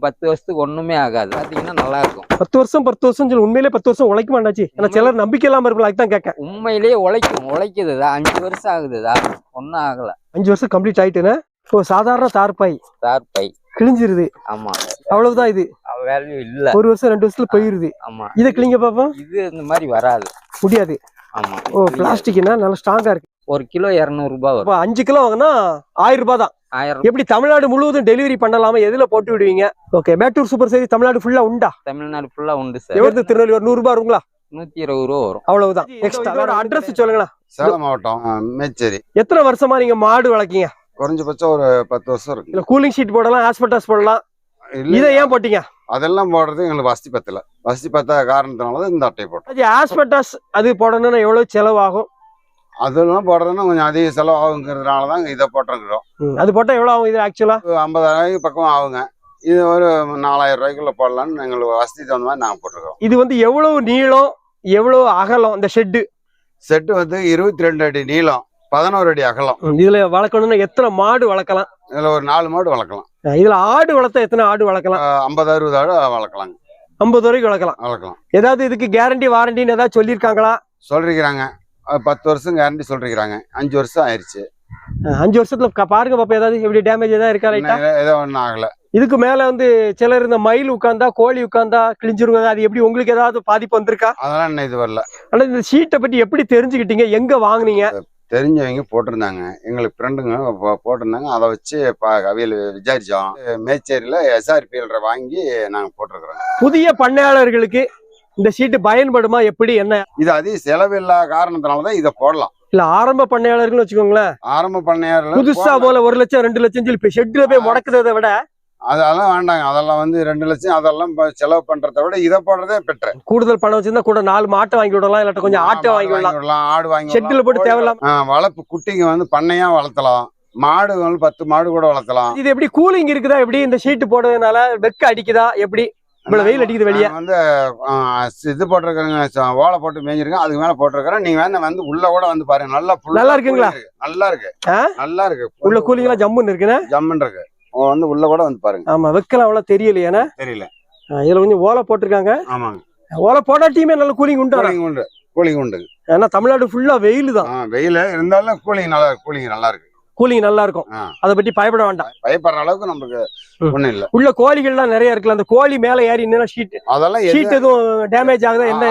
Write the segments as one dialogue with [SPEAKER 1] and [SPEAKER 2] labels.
[SPEAKER 1] பத்து வருஷத்துக்கு ஒண்ணுமே ஆகாது. பாத்தீங்கன்னா நல்லா இருக்கும்
[SPEAKER 2] பத்து வருஷம் பத்து வருஷம் சொல்லி உண்மையிலே பத்து வருஷம் உழைக்க மாட்டாச்சு. ஏன்னா சிலர் நம்பிக்கை இல்லாம இருக்கலாம் அதுதான் கேட்கேன்.
[SPEAKER 1] உண்மையிலேயே உழைக்கும் உழைக்குதுதா? அஞ்சு வருஷம் ஆகுதுதா? ஒன்னும் ஆகல.
[SPEAKER 2] அஞ்சு வருஷம் கம்ப்ளீட் ஆயிட்டுன்னு இப்போ சாதாரண தார்பாய்
[SPEAKER 1] தார் பை.
[SPEAKER 2] கிழிஞ்சிருது.
[SPEAKER 1] ஆமா.
[SPEAKER 2] அவ்வளவுதான் இது.
[SPEAKER 1] வேல்யூ இல்ல.
[SPEAKER 2] ஒரு வருஷம் ரெண்டு வருஷத்துல போயிருது.
[SPEAKER 1] ஆமா.
[SPEAKER 2] இதை கிழிங்க பாப்போம்
[SPEAKER 1] இது இந்த மாதிரி வராது.
[SPEAKER 2] முடியாது.
[SPEAKER 1] ஆமா.
[SPEAKER 2] ஓ பிளாஸ்டிக்னா நல்லா ஸ்ட்ராங்கா இருக்கு.
[SPEAKER 1] ஒரு கிலோ இருநூறு ரூபாய் வரும்.
[SPEAKER 2] அஞ்சு கிலோ வாங்கினா ஆயிரம் ரூபாய் தான்.
[SPEAKER 1] ஆயிரம்
[SPEAKER 2] எப்படி தமிழ்நாடு முழுவதும் டெலிவரி பண்ணலாமா? எதுல போட்டு விடுவீங்க? Okay Mettur super size Tamil Nadu ஃபுல்லா உண்டா?
[SPEAKER 1] தமிழ்நாடு ஃபுல்லா உண்டு சார்
[SPEAKER 2] எவ்வளவு திருநெல்வேலி ஒரு நூறு ரூபாய் வருங்களா?
[SPEAKER 1] நூத்தி இருபது ரூபா வரும்.
[SPEAKER 2] அவ்வளவுதான். எக்ஸ்ட்ரா அட்ரஸ் சொல்லுங்களேன்.
[SPEAKER 3] சேலம் மாவட்டம் மேச்சேரி.
[SPEAKER 2] எத்தனை வருஷமா நீங்க மாடு வளர்க்கீங்க?
[SPEAKER 3] குறைஞ்சபட்சம் ஒரு பத்து வருஷம் இருக்கு.
[SPEAKER 2] இல்ல கூலிங் ஷீட் போடலாம் ஹாஸ்பிட்டல்ஸ் போடலாம். இதை ஏன் போட்டீங்க?
[SPEAKER 3] அதெல்லாம் போடுறது எங்களுக்கு வசதி பத்தல. வசதி பத்தாத காரணத்தினால தான் இந்த அட்டை போட்டோம்.
[SPEAKER 2] அது ஹாஸ்பிட்டல்ஸ் அது போடணும்னா எவ்வளவு செலவாகும்?
[SPEAKER 3] அதெல்லாம் போடுறதுன்னா கொஞ்சம் அதிக செலவு ஆகுங்கிறதுனால தான் இதை போட்டிருக்கிறோம்.
[SPEAKER 2] அது போட்டா எவ்வளவு ஆகும் இது ஆக்சுவலா
[SPEAKER 3] ஒரு ஐம்பதாயிரம் பக்கம் ஆகுங்க. இது ஒரு நாலாயிரம் ரூபாய்க்குள்ள போடலாம்னு எங்களுக்கு வசதி தகுந்த மாதிரி நாங்கள் போட்டிருக்கோம்
[SPEAKER 2] இது வந்து எவ்வளவு நீளம் எவ்வளவு அகலம் இந்த ஷெட்டு
[SPEAKER 3] செட்டு வந்து இருபத்தி ரெண்டு அடி நீளம் பதினோரு அடி அகலம்.
[SPEAKER 2] இதுல வளர்க்கணும்னா எத்தனை மாடு வளர்க்கலாம்?
[SPEAKER 3] இதில் ஒரு நாலு மாடு வளர்க்கலாம்.
[SPEAKER 2] இதுல ஆடு வளர்த்தா எத்தனை ஆடு வளர்க்கலாம்?
[SPEAKER 3] ஐம்பது அறுபது ஆடு வளர்க்கலாங்க.
[SPEAKER 2] ஐம்பது வரைக்கும் வளர்க்கலாம்.
[SPEAKER 3] வளர்க்கலாம்.
[SPEAKER 2] ஏதாவது இதுக்கு கேரண்டி வாரண்டின்னு ஏதாவது சொல்லியிருக்காங்களா?
[SPEAKER 3] சொல்லிருக்கிறாங்க. பத்து வருஷம் கேரண்டி சொல்லிருக்கிறாங்க. அஞ்சு வருஷம் ஆயிடுச்சு
[SPEAKER 2] அஞ்சு வருஷத்துல பாருங்க பாப்பா ஏதாவது எப்படி டேமேஜ் ஏதாவது இருக்கா
[SPEAKER 3] இன்னும் ஏதோ ஒன்றும் ஆகல.
[SPEAKER 2] இதுக்கு மேல வந்து சிலர் இந்த மயில் உட்கார்ந்தா கோழி உட்கார்ந்தா கிழிஞ்சிருவாங்க. அது எப்படி உங்களுக்கு ஏதாவது பாதிப்பு வந்திருக்கா?
[SPEAKER 3] அதெல்லாம் இன்னும் இது வரல.
[SPEAKER 2] ஆனா இந்த ஷீட்டை பத்தி எப்படி தெரிஞ்சுக்கிட்டீங்க? எங்க வாங்குனீங்க?
[SPEAKER 3] தெரிஞ்சவங்க போட்டிருந்தாங்க. எங்களுக்கு ஃப்ரெண்டுங்க போட்டிருந்தாங்க. அதை வச்சு அவியல் விசாரிச்சோம். மேச்சேரியில் எஸ்ஆர்பிஎல்ற வாங்கி நாங்கள் போட்டிருக்கிறோம்.
[SPEAKER 2] புதிய பண்ணையாளர்களுக்கு இந்த ஷீட்டு பயன்படுமா எப்படி என்ன?
[SPEAKER 3] இது அதிக செலவில்லா காரணத்தினால தான் இதை போடலாம்.
[SPEAKER 2] இல்ல ஆரம்ப பண்ணையாளர்கள்னு வச்சுக்கோங்களேன்.
[SPEAKER 3] ஆரம்ப பண்ணையாரில்
[SPEAKER 2] புதுசா போல ஒரு லட்சம் ரெண்டு லட்சம் சொல்லி ஷெட்ல போய் முடக்கிறத விட
[SPEAKER 3] அதெல்லாம் வேண்டாங்க. அதெல்லாம் வந்து ரெண்டு லட்சம் அதெல்லாம் செலவு பண்றதை விட இதை போடுறதே பெற்ற
[SPEAKER 2] கூடுதல் பணம் வச்சிருந்தா கூட நாலு மாட்டை வாங்கி விடலாம் இல்லாட்ட கொஞ்சம் ஆட்டை வாங்கி விடலாம்.
[SPEAKER 3] ஆடு வாங்கி
[SPEAKER 2] ஷெட்டில். போட்டு தேவையில்லாம
[SPEAKER 3] வளர்ப்பு குட்டிங்க வந்து பண்ணையா வளர்த்தலாம். மாடு வந்து பத்து மாடு கூட வளர்த்தலாம்.
[SPEAKER 2] இது எப்படி கூலிங் இருக்குதா எப்படி இந்த ஷீட் போடுறதுனால வெக்க அடிக்குதா எப்படி? இவ்வளவு வெயில் அடிக்குது வெளியே.
[SPEAKER 3] வந்து இது போட்டிருக்கிறேங்க ஓலை போட்டு மேய்ஞ்சிருக்கேன் அதுக்கு மேல போட்டிருக்கிறேன் நீங்க வேணா வந்து உள்ள கூட வந்து பாருங்க. நல்லா
[SPEAKER 2] நல்லா இருக்குங்களா?
[SPEAKER 3] நல்லா இருக்கு? நல்லா இருக்கு.
[SPEAKER 2] உள்ள கூலிங் எல்லாம் ஜம்முன்னு இருக்குன்னு
[SPEAKER 3] ஜம்முன்னு இருக்கு. வந்து உள்ள கூட வந்து பாருங்க.
[SPEAKER 2] ஆமா வெக்கலாம் அவ்வளவு தெரியலையானே
[SPEAKER 3] தெரியல.
[SPEAKER 2] இதுல கொஞ்சம் ஓலை போட்டிருக்காங்க.
[SPEAKER 3] ஆமாங்க.
[SPEAKER 2] ஓலை போடாட்டியுமே நல்ல கூலிங் உண்டு.
[SPEAKER 3] கூலிங் உண்டு. கூலிங் உண்டு.
[SPEAKER 2] ஏன்னா தமிழ்நாடு ஃபுல்லா வெயில் தான்
[SPEAKER 3] வெயில. இருந்தாலும் கூலிங் நல்லா கூலிங் நல்லா இருக்கு.
[SPEAKER 2] கூலிங் நல்லா இருக்கும். அதை பத்தி பயப்பட வேண்டாம்.
[SPEAKER 3] பயப்படுற அளவுக்கு நமக்கு
[SPEAKER 2] ம்.
[SPEAKER 3] ஒண்ணும் இல்ல.
[SPEAKER 2] உள்ள கோழிகள்லாம் நிறைய இருக்குல்ல அந்த கோழி மேல ஏறி நின்னா ஷீட்
[SPEAKER 3] அதெல்லாம்
[SPEAKER 2] ஷீட் எதுவும் டேமேஜ் ஆகுதா என்ன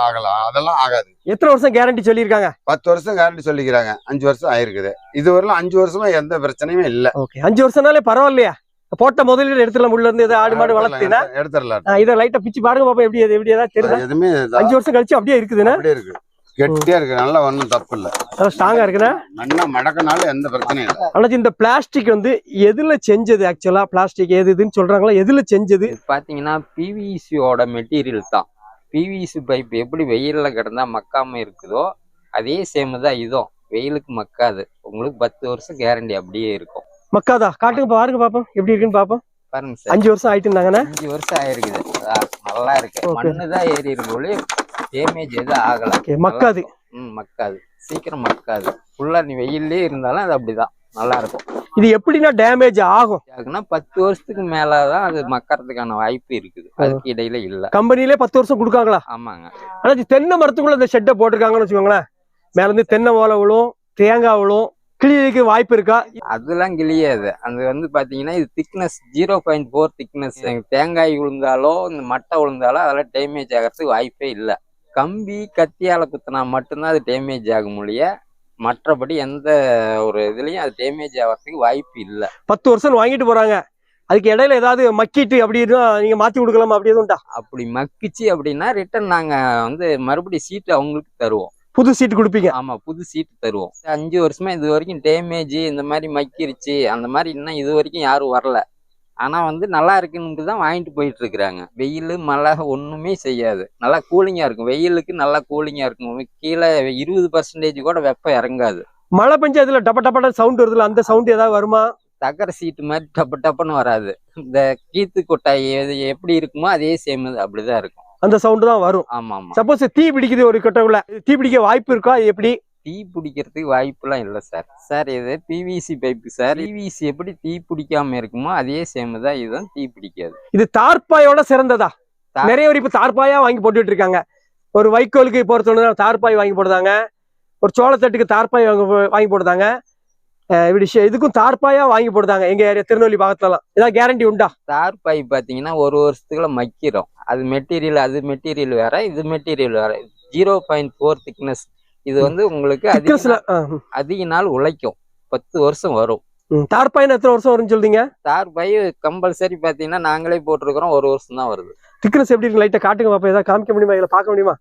[SPEAKER 3] ஆகல அதெல்லாம் ஆகாது.
[SPEAKER 2] எத்தனை வருஷம் கேரண்டி சொல்லியிருக்காங்க?
[SPEAKER 3] பத்து வருஷம் கேரண்டி சொல்லிக்கிறாங்க. அஞ்சு வருஷம் ஆயிருக்குது. இது வரலாம் அஞ்சு வருஷமா எந்த பிரச்சனையுமே இல்ல.
[SPEAKER 2] ஓகே அஞ்சு வருஷம்னாலே பரவாயில்லையா. போட்ட முதலீடு எடுத்துலாம் உள்ள இருந்து ஆடு மாடு வளர்த்துனா?
[SPEAKER 3] எடுத்துடலாம்.
[SPEAKER 2] இதை லைட்டா பிச்சு பாருங்க பாப்பா எப்படி எப்படி ஏதாவது தெரியுதா?
[SPEAKER 3] எதுவுமே
[SPEAKER 2] அஞ்சு வருஷம் கழிச்சு அப்படியே இருக்குதுன்னா?
[SPEAKER 3] அப்படியே இருக்கு. கெட்டியா இருக்கு. நல்லா ஒண்ணும் தப்பு இல்ல.
[SPEAKER 2] ஸ்ட்ராங்கா இருக்குன்னா
[SPEAKER 3] நல்லா மடக்கனாலும் எந்த பிரச்சனையும் இல்ல.
[SPEAKER 2] இந்த பிளாஸ்டிக் வந்து எதுல செஞ்சது ஆக்சுவலா பிளாஸ்டிக் எது இதுன்னு சொல்றாங்களா? எதுல செஞ்சது?
[SPEAKER 1] பாத்தீங்கன்னா பிவிசியோட மெட்டீரியல் தான். பிவிசி பைப் எப்படி வெயில்ல கிடந்தா மக்காம இருக்குதோ அதே சேம் தான் இதுவும். வெயிலுக்கு மக்காது. உங்களுக்கு பத்து வருஷம் கேரண்டி அப்படியே இருக்கும்.
[SPEAKER 2] மக்காதா? காட்டுங்க பாருங்க பாப்போம். எப்படி இருக்குன்னு பாப்போம்.
[SPEAKER 1] பாருங்க சார்
[SPEAKER 2] அஞ்சு வருஷம் ஆயிட்டு இருந்தாங்கண்ணே
[SPEAKER 1] அஞ்சு வருஷம் ஆயிருக்குது. நல்லா இருக்கு. மண்ணு தான் ஏறி இருக்கு டேமேஜ் எதுவும் ஆகல.
[SPEAKER 2] ஓகே மக்காது.
[SPEAKER 1] ம் மக்காது. சீக்கிரம் மக்காது. ஃபுல்லா நீ வெயிலே இருந்தாலும் அது அப்படிதான். நல்லா இருக்கும்
[SPEAKER 2] இது எப்படின்னா டேமேஜ் ஆகும்.
[SPEAKER 1] அதுக்குன்னா பத்து வருஷத்துக்கு மேலதான் அது மக்கறதுக்கான வாய்ப்பு இருக்குது. அதுக்கு இடையில இல்ல.
[SPEAKER 2] கம்பெனிலே பத்து வருஷம் கொடுக்காங்களா?
[SPEAKER 1] ஆமாங்க.
[SPEAKER 2] ஆனா தென்னை மரத்துக்குள்ள இந்த ஷெட்டை போட்டிருக்காங்கன்னு வச்சுக்கோங்களேன். மேல இருந்து தென்னை ஓலை விழும் தேங்காய் விழும் கிளியதுக்கு வாய்ப்பு இருக்கா?
[SPEAKER 1] அதெல்லாம் கிளியாது. அது வந்து பாத்தீங்கன்னா இது thickness zero point four thickness தேங்காய் விழுந்தாலோ இந்த மட்டை விழுந்தாலோ அதெல்லாம் டேமேஜ் ஆகிறதுக்கு வாய்ப்பே இல்லை. கம்பி கத்தியால குத்தினா மட்டும்தான் அது டேமேஜ் ஆகும் முடிய மற்றபடி எந்த ஒரு இதுலயும் அது டேமேஜ் ஆகிறதுக்கு வாய்ப்பு இல்லை.
[SPEAKER 2] பத்து வருஷம் வாங்கிட்டு போறாங்க. அதுக்கு இடையில ஏதாவது மக்கிட்டு அப்படின்னா நீங்க மாத்தி கொடுக்கலாமா அப்படி எதுவும்
[SPEAKER 1] அப்படி மக்கிச்சு அப்படின்னா ரிட்டர்ன் நாங்க வந்து மறுபடியும் சீட்டு அவங்களுக்கு தருவோம்.
[SPEAKER 2] புது சீட் கொடுப்பீங்க.
[SPEAKER 1] ஆமா புது சீட்டு தருவோம். அஞ்சு வருஷமா இது வரைக்கும் டேமேஜ் இந்த மாதிரி மக்கிருச்சு அந்த மாதிரி இன்னும் இது வரைக்கும் யாரும் வரல. ஆனா வந்து நல்லா இருக்குன்னு தான் வாங்கிட்டு போயிட்டு இருக்கிறாங்க வெயில் மழை ஒண்ணுமே செய்யாது. நல்லா கூலிங்கா இருக்கும். வெயிலுக்கு நல்லா கூலிங்கா இருக்கும். கீழே இருபது பர்சன்டேஜ் கூட வெப்பம் இறங்காது.
[SPEAKER 2] மழை பெஞ்சு அதுல டப்ப டப்பட சவுண்ட் வருதுல அந்த சவுண்ட் ஏதாவது வருமா?
[SPEAKER 1] தகர சீட்டு மாதிரி டப்பு டப்புன்னு வராது. இந்த கீத்து கொட்டாய் எப்படி இருக்குமோ அதே சேம் அப்படிதான் இருக்கும்.
[SPEAKER 2] அந்த சவுண்ட் தான் வரும்.
[SPEAKER 1] ஆமா ஆமா
[SPEAKER 2] சப்போஸ் தீ பிடிக்குது ஒரு கொட்டைக்குள்ள. தீ பிடிக்க வாய்ப்பு இருக்கா? எப்படி?
[SPEAKER 1] தீ பிடிக்கிறதுக்கு வாய்ப்புலாம் இல்லை சார். சார் இது பிவிசி பைப்பு சார். பிவிசி எப்படி தீ பிடிக்காம இருக்குமோ அதே சேம் தான். இதுவும் தீ பிடிக்காது.
[SPEAKER 2] இது தார்பாயோட சிறந்ததா? நிறைய பேர் இப்ப தார்பாயா வாங்கி போட்டுட்டு இருக்காங்க ஒரு வைக்கோலுக்கு பொறுத்தவரை தார்பாய் வாங்கி போடுதாங்க ஒரு சோளத்தட்டுக்கு தார்பாய் வாங்கி வாங்கி இப்படி ஷே- இதுக்கும் தார்பாயா வாங்கி போடுதாங்க எங்க ஏரியா திருநெல்வேலி பாகத்துலலாம் ஏதாவது கேரண்டி உண்டா?
[SPEAKER 1] தார் பை பார்த்தீங்கன்னா ஒரு வருஷத்துக்குள்ள மக்கிரும். அது மெட்டீரியல் அது மெட்டீரியல் வேற இது மெட்டீரியல் வேற. ஜீரோ பாயிண்ட் ஃபோர் திக்னஸ் இது வந்து உங்களுக்கு அதிக அதிக நாள் உழைக்கும். பத்து வருஷம் வரும்.
[SPEAKER 2] தார்பாயின்னு எத்தனை வருஷம் வரும்னு சொல்றீங்க?
[SPEAKER 1] தார் பை கம்பல்சரி பார்த்தீங்கன்னா நாங்களே போட்டிருக்கிறோம். ஒரு வருஷம் தான் வருது.
[SPEAKER 2] திக்னஸ் எப்படி இருக்கு? லைட்டா காட்டுங்க பாப்பா. ஏதாவது காமிக்க முடியுமா? இதுல பார்க்க முடியுமா?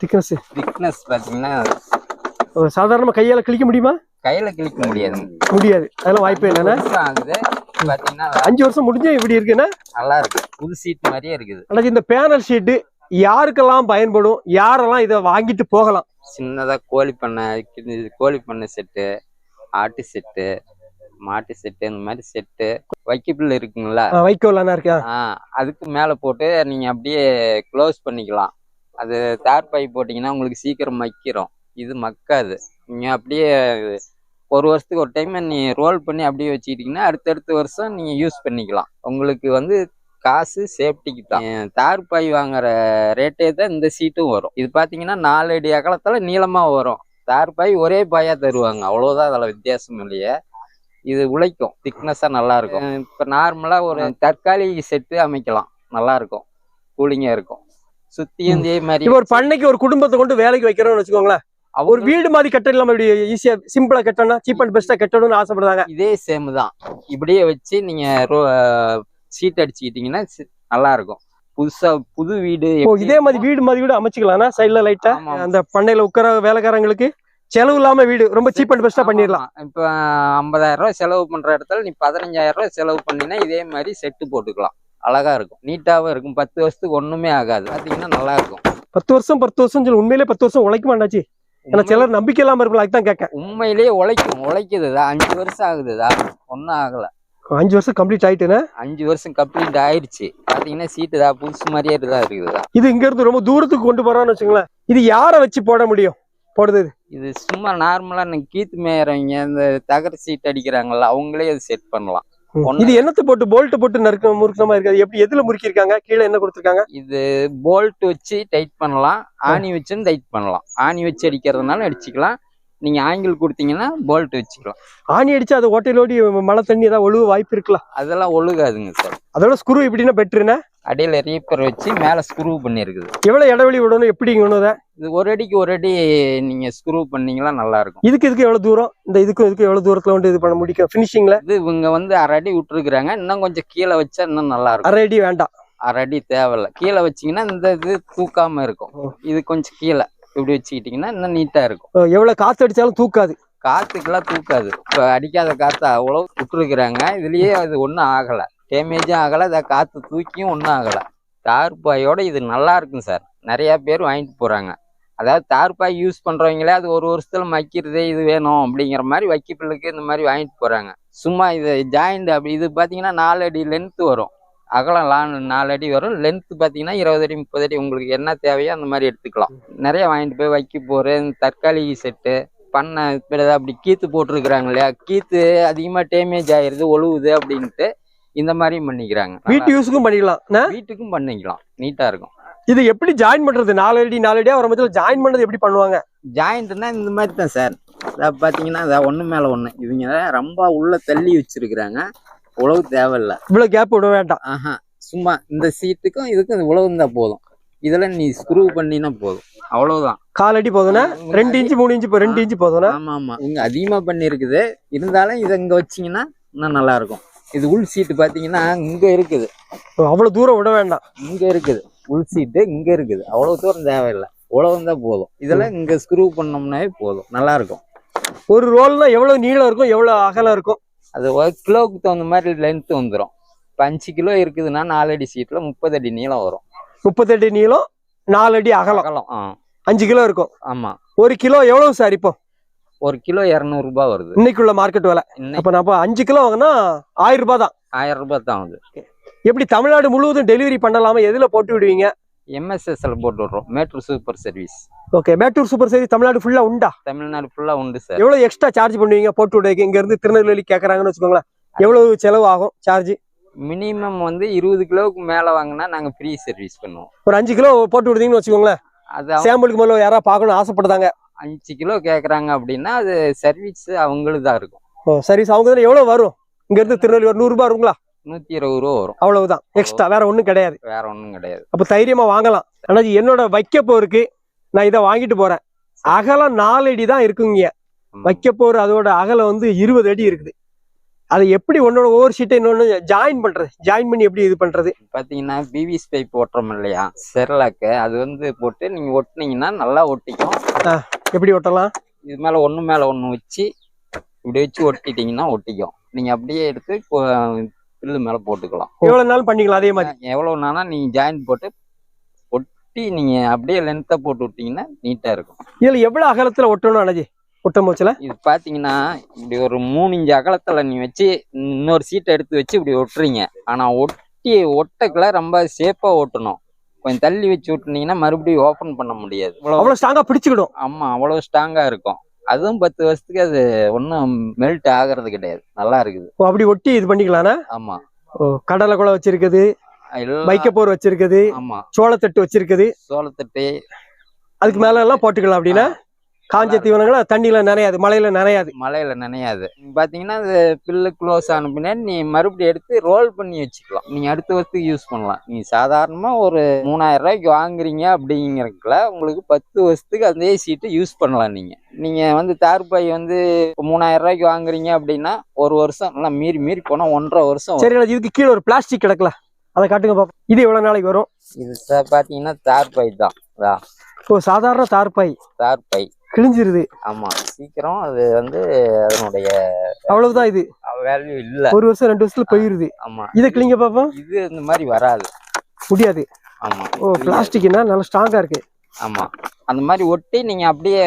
[SPEAKER 2] திக்னஸ்
[SPEAKER 1] திக்னஸ் பார்த்தீங்கன்னா
[SPEAKER 2] சாதாரணமா கையால கிழிக்க முடியுமா?
[SPEAKER 1] கையில கிழிக்க முடியாது.
[SPEAKER 2] முடியாது. அதெல்லாம் வாய்ப்பே இல்லைன்னா
[SPEAKER 1] ஆகுது. பார்த்தீங்கன்னா
[SPEAKER 2] அஞ்சு வருஷம் முடிஞ்சு இப்படி இருக்குன்னா
[SPEAKER 1] நல்லா இருக்கு. புது சீட் மாதிரியே இருக்குது.
[SPEAKER 2] அன்னைக்கு இந்த பேனல் ஷீட்டு யாருக்கெல்லாம் பயன்படும் யாரெல்லாம் இதை வாங்கிட்டு போகலாம்?
[SPEAKER 1] சின்னதாக கோழி பண்ணை கோழி பண்ணை செட்டு ஆட்டு செட்டு மாட்டு செட்டு இந்த மாதிரி செட்டு வைக்கப்பில் இருக்குங்களா?
[SPEAKER 2] வைக்கோலானா இருக்கா?
[SPEAKER 1] அதுக்கு மேலே போட்டு நீங்கள் அப்படியே க்ளோஸ் பண்ணிக்கலாம். அது தார் பை போட்டிங்கன்னா உங்களுக்கு சீக்கிரம் மக்கிரும் இது மக்காது. நீங்கள் அப்படியே ஒரு வருஷத்துக்கு ஒரு டைம் நீ ரோல் பண்ணி அப்படியே வச்சுக்கிட்டிங்கன்னா அடுத்தடுத்த வருஷம் நீங்கள் யூஸ் பண்ணிக்கலாம். உங்களுக்கு வந்து காசு சேஃப்டிக்கு தான். தார் பாய் வாங்குற ரேட்டே தான் இந்த சீட்டும் வரும். இது பார்த்தீங்கன்னா நாலு அடி அகலத்தில் நீளமாக வரும். தார் பாய் ஒரே பாயாக தருவாங்க. அவ்வளோதான் அதில் வித்தியாசம் இல்லையே. இது உழைக்கும். திக்னஸாக நல்லா இருக்கும். இப்போ நார்மலாக ஒரு தற்காலிக செட்டு அமைக்கலாம். நல்லா இருக்கும். கூலிங்காக இருக்கும். சுத்தியும் இதே மாதிரி
[SPEAKER 2] ஒரு பண்ணைக்கு ஒரு குடும்பத்தை கொண்டு வேலைக்கு வைக்கிறோம்னு வச்சுக்கோங்களேன். ஒரு வீடு மாதிரி கட்டலாம் இப்படி ஈஸியா சிம்பிளா கட்டணும் சீப் அண்ட் பெஸ்டா கட்டணும்னு ஆசைப்படுறாங்க.
[SPEAKER 1] இதே சேம் தான். இப்படியே வச்சு நீங்க சீட் அடிச்சுக்கிட்டீங்கன்னா நல்லா இருக்கும் புதுசா புது வீடு
[SPEAKER 2] இதே மாதிரி வீடு மாதிரி கூட அமைச்சுக்கலாம். சைடுல லைட்டா. அந்த பண்ணையில உட்கார வேலைக்காரங்களுக்கு செலவு இல்லாம வீடு ரொம்ப சீப் அண்ட் பெஸ்டா பண்ணிடலாம்.
[SPEAKER 1] இப்ப ஐம்பதாயிரம் ரூபாய் செலவு பண்ற இடத்துல நீ பதினஞ்சாயிரம் ரூபாய் செலவு பண்ணினா இதே மாதிரி செட்டு போட்டுக்கலாம். அழகா இருக்கும். நீட்டாவும் இருக்கும். பத்து வருஷத்துக்கு ஒண்ணுமே ஆகாது. பாத்தீங்கன்னா நல்லா இருக்கும்
[SPEAKER 2] பத்து வருஷம் பத்து வருஷம் சொல்லி உண்மையிலே பத்து வருஷம் உழைக்க மாட்டாச்சு. ஏன்னா சிலர் நம்பிக்கை இல்லாம இருக்கலாம் அதுதான் கேட்கேன்.
[SPEAKER 1] உண்மையிலேயே உழைக்கும். உழைக்குதுதா? அஞ்சு வருஷம் ஆகுதுதா? ஒன்றும் ஆகல.
[SPEAKER 2] அஞ்சு வருஷம் கம்ப்ளீட் ஆயிட்டுன்னு
[SPEAKER 1] அஞ்சு வருஷம் கம்ப்ளீட் ஆயிடுச்சு. பாத்தீங்கன்னா சீட்டு தான் புதுசு மாதிரியே தான் இருக்குதுதா
[SPEAKER 2] இது இங்க இருந்து ரொம்ப தூரத்துக்கு கொண்டு போறான்னு வச்சுங்களேன் இது யாரை வச்சு போட முடியும்? போடுறது இது?
[SPEAKER 1] சும்மா நார்மலா கீத்து மேயறவங்க இந்த தகர சீட் அடிக்கிறாங்கல்ல அவங்களே அது செட் பண்ணலாம்.
[SPEAKER 2] இது என்னத்தை போட்டு போல்ட் போட்டு நறுக்க முறுக்கமா இருக்காது? எப்படி எதுல முறுக்கிருக்காங்க கீழே என்ன கொடுத்துருக்காங்க?
[SPEAKER 1] இது போல்ட் வச்சு டைட் பண்ணலாம். ஆணி வச்சும் டைட் பண்ணலாம். ஆணி வச்சு அடிக்கிறதுனால அடிச்சுக்கலாம். நீங்க ஆங்கிள் கொடுத்தீங்கன்னா போல்ட் வச்சுக்கலாம்.
[SPEAKER 2] ஆணி அடிச்சு அதை ஓட்டையிலோடி மழை தண்ணி ஏதாவது ஒழுக வாய்ப்பு இருக்கலாம்
[SPEAKER 1] அதெல்லாம் ஒழுகாதுங்க சார்
[SPEAKER 2] அதோட ஸ்க்ரூ எப்படின்னா பெட்டருன்னா
[SPEAKER 1] அடியில ரீப்பர் வச்சு மேல ஸ்க்ரூ பண்ணிருக்குது.
[SPEAKER 2] எவ்வளவு இடைவெளி விடணும் எப்படி விடணும் அதை?
[SPEAKER 1] இது ஒரு அடிக்கு ஒரு அடி நீங்க ஸ்க்ரூ பண்ணீங்கன்னா நல்லா இருக்கும்
[SPEAKER 2] இதுக்கு இதுக்கு எவ்வளவு தூரம்? இந்த இதுக்கும் இதுக்கு எவ்வளவு தூரத்துல வந்து இது பண்ண முடியும்? ஃபினிஷிங்ல
[SPEAKER 1] இது இவங்க வந்து அரை அடி விட்டுருக்குறாங்க. இன்னும் கொஞ்சம் கீழே வச்சா இன்னும் நல்லா இருக்கும்
[SPEAKER 2] அரை அடி வேண்டாம்.
[SPEAKER 1] அரை அடி தேவையில்ல. கீழே வச்சீங்கன்னா இந்த இது தூக்காம இருக்கும். இது கொஞ்சம் கீழே. இப்படி வச்சுக்கிட்டீங்கன்னா இன்னும் நீட்டா இருக்கும்.
[SPEAKER 2] அஹ் எவ்வளவு காத்து அடிச்சாலும் தூக்காது.
[SPEAKER 1] காத்துக்கெல்லாம் தூக்காது. இப்போ அடிக்காத காத்து அவ்வளோ விட்டுருக்குறாங்க இதுலயே அது ஒன்றும் ஆகலை. டேமேஜும் ஆகலை. அதை காற்று தூக்கியும் ஒன்றும் ஆகலை. தார்பாயோட இது நல்லா இருக்கும் சார். நிறையா பேர் வாங்கிட்டு போகிறாங்க அதாவது தார்பாய் யூஸ் பண்ணுறவங்களே அது ஒரு வருஷத்துல மக்கிறதே இது வேணும் அப்படிங்கிற மாதிரி வைக்கப்பிள்ளுக்கு இந்த மாதிரி வாங்கிட்டு போகிறாங்க சும்மா இது ஜாயிண்ட் அப்படி இது பார்த்தீங்கன்னா நாலு அடி லென்த்து வரும். அகலம் லா நாலு அடி வரும். லென்த்து பார்த்தீங்கன்னா இருபது அடி முப்பது அடி. உங்களுக்கு என்ன தேவையோ அந்த மாதிரி எடுத்துக்கலாம். நிறைய வாங்கிட்டு போய் வைக்க போகிறேன் தற்காலிக செட்டு பண்ணை அப்படி கீத்து போட்டிருக்கிறாங்க இல்லையா? கீத்து அதிகமாக டேமேஜ் ஆயிருது ஒழுகுது அப்படின்ட்டு இந்த மாதிரியும் பண்ணிக்கிறாங்க.
[SPEAKER 2] வீட்டு யூஸுக்கும் பண்ணிக்கலாம்?
[SPEAKER 1] வீட்டுக்கும் பண்ணிக்கலாம். நீட்டாக இருக்கும்.
[SPEAKER 2] இது எப்படி ஜாயின் பண்றது? நாலு அடி நாலு அடியா? வர மத்தியில் ஜாயின் பண்ணது எப்படி பண்ணுவாங்க?
[SPEAKER 1] ஜாயிண்ட்னா இந்த மாதிரி தான் சார் பார்த்தீங்கன்னா அதான் ஒன்று மேலே ஒன்று இவங்க ரொம்ப உள்ள தள்ளி வச்சிருக்கிறாங்க. உழவு தேவையில்ல.
[SPEAKER 2] இவ்வளவு கேப் விட வேண்டாம்.
[SPEAKER 1] ஆஹா சும்மா இந்த சீட்டுக்கும் இதுக்கும் உழவு இருந்தால் போதும். இதில் நீ ஸ்க்ரூ பண்ணினா போதும். அவ்வளவுதான்.
[SPEAKER 2] கால் அடி போதும்னா ரெண்டு இன்ச்சு மூணு இன்ச்சு ரெண்டு இன்ச்சு போதும்னா?
[SPEAKER 1] ஆமா ஆமா. இங்க அதிகமா பண்ணிருக்குது. இருந்தாலும் இதை இங்க வச்சீங்கன்னா இன்னும் நல்லா இருக்கும் இது உள் சீட்டு பாத்தீங்கன்னா இங்க இருக்குது.
[SPEAKER 2] அவ்வளவு தூரம் விட வேண்டாம்.
[SPEAKER 1] இங்க இருக்குது. உள் சீட்டு இங்க இருக்குது. அவ்வளவு தூரம் தேவையில்லை. உழவு தான் போதும். இதெல்லாம் இங்க ஸ்க்ரூ பண்ணோம்னாவே போதும். நல்லா இருக்கும்
[SPEAKER 2] ஒரு ரோல்னா எவ்வளவு நீளம் இருக்கும் எவ்வளவு அகலம் இருக்கும்?
[SPEAKER 1] அது ஒரு கிலோவுக்கு தகுந்த மாதிரி லென்த் வந்துடும் இப்போ அஞ்சு கிலோ இருக்குதுன்னா நாலு அடி சீட்ல முப்பது அடி நீளம் வரும்.
[SPEAKER 2] முப்பத்தெட்டு நீளம் நாலு அடி அகலம்.
[SPEAKER 1] அகலம் ஆ.
[SPEAKER 2] அஞ்சு கிலோ இருக்கும்.
[SPEAKER 1] ஆமா.
[SPEAKER 2] ஒரு கிலோ எவ்வளவு சார் இப்போ?
[SPEAKER 1] ஒரு கிலோ இரநூறுபா வருது.
[SPEAKER 2] இன்னைக்குள்ள மார்க்கெட் விலை.
[SPEAKER 1] இன்னைக்கு.
[SPEAKER 2] அப்ப நான் அப்ப அஞ்சு கிலோ வாங்கினா ஆயிரம் ரூபாய் தான்.
[SPEAKER 1] ஆயிரம் ரூபாய் தான் ஆகுது.
[SPEAKER 2] எப்படி தமிழ்நாடு முழுவதும் டெலிவரி பண்ணலாமா? எதுல போட்டு விடுவீங்க?
[SPEAKER 1] எம்எஸ்எஸ்ல போட்டு விடுறோம். Mettur super service
[SPEAKER 2] okay Mettur super சரி தமிழ்நாடு ஃபுல்லா உண்டா?
[SPEAKER 1] தமிழ்நாடு ஃபுல்லா உண்டு சார்
[SPEAKER 2] எவ்வளவு எக்ஸ்ட்ரா சார்ஜ் பண்ணுவீங்க போட்டு விடுறதுக்கு இங்க இருந்து திருநெல்வேலி கேக்குறாங்கன்னு வச்சுக்கோங்களேன். எவ்வளவு செலவு ஆகும் சார்ஜ்
[SPEAKER 1] மினிமம் வந்து இருபது கிலோவுக்கு மேல வாங்கினா நாங்க ஃப்ரீ சர்வீஸ் பண்ணுவோம்.
[SPEAKER 2] ஒரு அஞ்சு கிலோ போட்டு விடுறீங்கன்னு வச்சுக்கோங்களேன்.
[SPEAKER 1] அது
[SPEAKER 2] சாம்பிளுக்கு மேல யாராவது பார்க்கணும் ஆசைப்படுதாங்க
[SPEAKER 1] அஞ்சு கிலோ கேக்குறாங்க அப்படின்னா அது சர்வீஸ் அவங்களுக்கு தான் இருக்கும்.
[SPEAKER 2] ஓ சர்வீஸ் அவங்க இதுல எவ்வளவு வரும்? இங்க இருந்து திருநெல்வேலி ஒரு நூறு ரூபாய் வருங்களா?
[SPEAKER 1] நூத்தி இருபது ரூபா வரும்.
[SPEAKER 2] அவ்வளவுதான். எக்ஸ்ட்ரா வேற ஒண்ணும் கிடையாது.
[SPEAKER 1] வேற ஒண்ணும் கிடையாது.
[SPEAKER 2] அப்ப தைரியமா வாங்கலாம். அண்ணாஜி என்னோட வைக்க போருக்கு நான் இதை வாங்கிட்டு போறேன். அகலம் நாலு அடி தான் இருக்குங்க
[SPEAKER 1] ஆமா.
[SPEAKER 2] வைக்க போற அதோட அகலம் வந்து இருபது அடி இருக்குது. அதை எப்படி ஒன்னோட ஒவ்வொரு ஷீட்டை இன்னொன்னு ஜாயின் பண்றது? ஜாயின் பண்ணி எப்படி இது பண்றது?
[SPEAKER 1] பாத்தீங்கன்னா பிவிஸ் பைப் ஓட்டுறோம் இல்லையா? செரலாக்கு அது வந்து போட்டு நீங்க ஒட்டுனீங்கன்னா நல்லா ஒட்டிக்கும்.
[SPEAKER 2] எப்படி ஒட்டலாம்?
[SPEAKER 1] இது மேல ஒண்ணு மேல ஒண்ணு வச்சு இப்படி வச்சு ஒட்டிட்டீங்கன்னா ஒட்டிக்கும். நீங்க அப்படியே எடுத்து பில்லு மேல போட்டுக்கலாம்.
[SPEAKER 2] எவ்வளவு நாள் பண்ணிக்கலாம் அதே மாதிரி?
[SPEAKER 1] எவ்வளவு நாளா நீங்க ஜாயின் போட்டு ஒட்டி நீங்க அப்படியே லென்த்தா போட்டு விட்டீங்கன்னா நீட்டா இருக்கும்.
[SPEAKER 2] இதுல எவ்வளவு அகலத்துல ஒட்டணும் அண்ணாஜி? ஒட்டும் போச்சுல
[SPEAKER 1] இது பாத்தீங்கன்னா இப்படி ஒரு மூணு இன்ச்சு அகலத்துல நீ வச்சு இன்னொரு சீட்டை எடுத்து வச்சு இப்படி ஒட்டுறீங்க. ஆனா ஒட்டி ஒட்டக்குள்ள ரொம்ப சேஃபா ஒட்டணும். கொஞ்சம் தள்ளி வச்சு விட்டுனீங்கன்னா மறுபடியும் ஓபன் பண்ண முடியாது. இவ்வளவு
[SPEAKER 2] அவ்வளவு ஸ்ட்ராங்கா பிடிச்சுக்கிடும்
[SPEAKER 1] ஆமா அவ்வளவு ஸ்ட்ராங்கா இருக்கும். அதுவும் பத்து வருஷத்துக்கு அது ஒன்றும் மெல்ட் ஆகிறது கிடையாது. நல்லா இருக்குது.
[SPEAKER 2] ஓ, அப்படி ஒட்டி இது பண்ணிக்கலாம்னா?
[SPEAKER 1] ஆமா.
[SPEAKER 2] ஓ கடலை குலை வச்சிருக்குது வைக்கப்போர் வச்சிருக்குது
[SPEAKER 1] ஆமா.
[SPEAKER 2] சோளத்தட்டு வச்சிருக்குது.
[SPEAKER 1] சோளத்தட்டு.
[SPEAKER 2] அதுக்கு மேல எல்லாம் போட்டுக்கலாம் அப்படின்னா? காஞ்ச தீவனங்களா தண்ணியில நனையாது மழையில நனையாது.
[SPEAKER 1] மழையில நனையாது. பாத்தீங்கன்னா அது பில்லு க்ளோஸ் ஆன பின்னாடி நீ மறுபடியும் எடுத்து ரோல் பண்ணி வச்சுக்கலாம். நீங்க அடுத்த வருஷத்துக்கு யூஸ் பண்ணலாம். நீ சாதாரணமா ஒரு மூணாயிரம் ரூபாய்க்கு வாங்குறீங்க அப்படிங்கிறதுக்குல உங்களுக்கு பத்து வருஷத்துக்கு அதே சீட்டு யூஸ் பண்ணலாம் நீங்க. நீங்க வந்து தார்பாய் வந்து மூணாயிரம் ரூபாய்க்கு வாங்குறீங்க அப்படின்னா ஒரு வருஷம் நல்லா மீறி மீறி போனா ஒன்றரை வருஷம்.
[SPEAKER 2] சரி இதுக்கு கீழே ஒரு பிளாஸ்டிக் கிடக்கல. அதை காட்டுங்க பாப்போம். இது எவ்வளவு நாளைக்கு வரும்?
[SPEAKER 1] இது பாத்தீங்கன்னா தார்பாய் தான்.
[SPEAKER 2] ஓ சாதாரண தார்பாய்.
[SPEAKER 1] தார்பாய்.
[SPEAKER 2] கிழிஞ்சிருது.
[SPEAKER 1] ஆமா சீக்கிரம் அது வந்து அதனுடைய
[SPEAKER 2] அவ்வளவுதான் இது.
[SPEAKER 1] வேல்யூ இல்ல.
[SPEAKER 2] ஒரு வருஷம் ரெண்டு வருஷத்துல போயிருது.
[SPEAKER 1] ஆமா.
[SPEAKER 2] இதை கிழிங்க பாப்போம்
[SPEAKER 1] இது இந்த மாதிரி வராது.
[SPEAKER 2] முடியாது.
[SPEAKER 1] ஆமா.
[SPEAKER 2] ஓ பிளாஸ்டிக்னா நல்லா ஸ்ட்ராங்கா இருக்கு.
[SPEAKER 1] ஆமா. அந்த மாதிரி ஒட்டி நீங்க அப்படியே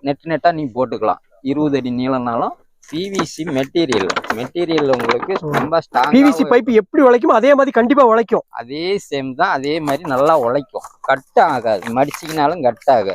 [SPEAKER 1] நெட் நெட்டா நீங்க போட்டுக்கலாம். இருபது அடி நீளம்னாலும் பிவிசி மெட்டீரியல் மெட்டீரியல் உங்களுக்கு ரொம்ப
[SPEAKER 2] பிவிசி
[SPEAKER 1] ஸ்ட்ராங்
[SPEAKER 2] பைப் எப்படி உழைக்குமோ அதே மாதிரி கண்டிப்பா உழைக்கும்.
[SPEAKER 1] அதே சேம் தான் அதே மாதிரி நல்லா உழைக்கும். கட் ஆகாது. மடிச்சிக்கினாலும் கட் ஆகாது.